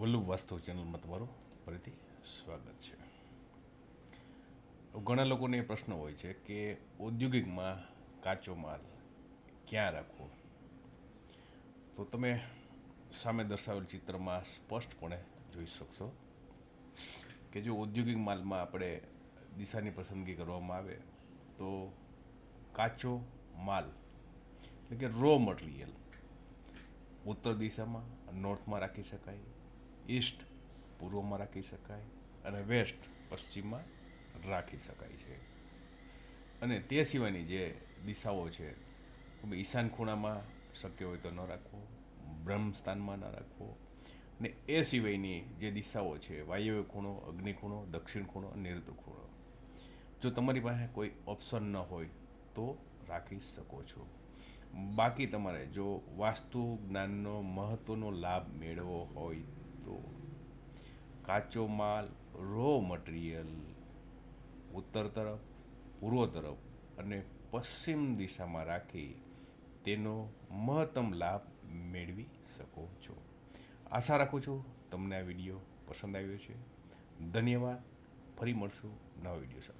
વલ્લભ વાસ્તવ ચેનલમાં તમારું ફરીથી સ્વાગત છે. ઘણા લોકોને એ પ્રશ્ન હોય છે કે ઔદ્યોગિકમાં કાચો માલ ક્યાં રાખવો? તો તમે સામે દર્શાવેલ ચિત્રમાં સ્પષ્ટપણે જોઈ શકશો કે જો ઔદ્યોગિક માલમાં આપણે દિશાની પસંદગી કરવામાં આવે, તો કાચો માલ, એટલે કે રો મટીરિયલ ઉત્તર દિશામાં નોર્થમાં રાખી શકાય ઈસ્ટ, પૂર્વમાં રાખી શકાય અને વેસ્ટ, પશ્ચિમમાં રાખી શકાય છે. અને તે સિવાયની જે દિશાઓ છે ઈશાન ખૂણામાં શક્ય હોય તો ન રાખવો બ્રહ્મસ્થાનમાં ન રાખવો ને એ સિવાયની જે દિશાઓ છે, વાયવ્ય ખૂણો, અગ્નિ ખૂણો, દક્ષિણ ખૂણો નિર્ધ ખૂણો. જો તમારી પાસે કોઈ ઓપ્શન ન હોય તો રાખી શકો છો. બાકી તમારે જો વાસ્તુ જ્ઞાનનો મહત્ત્વનો લાભ મેળવવો હોય કાચો માલ રો મટીરિયલ ઉત્તર તરફ, પૂર્વ તરફ અને પશ્ચિમ દિશામાં રાખી તેનો મહત્તમ લાભ મેળવી શકો છો. આશા રાખું છું તમને આ વીડિયો પસંદ આવ્યો છે. ધન્યવાદ. ફરી મળશું નવા વીડિયો સાથે.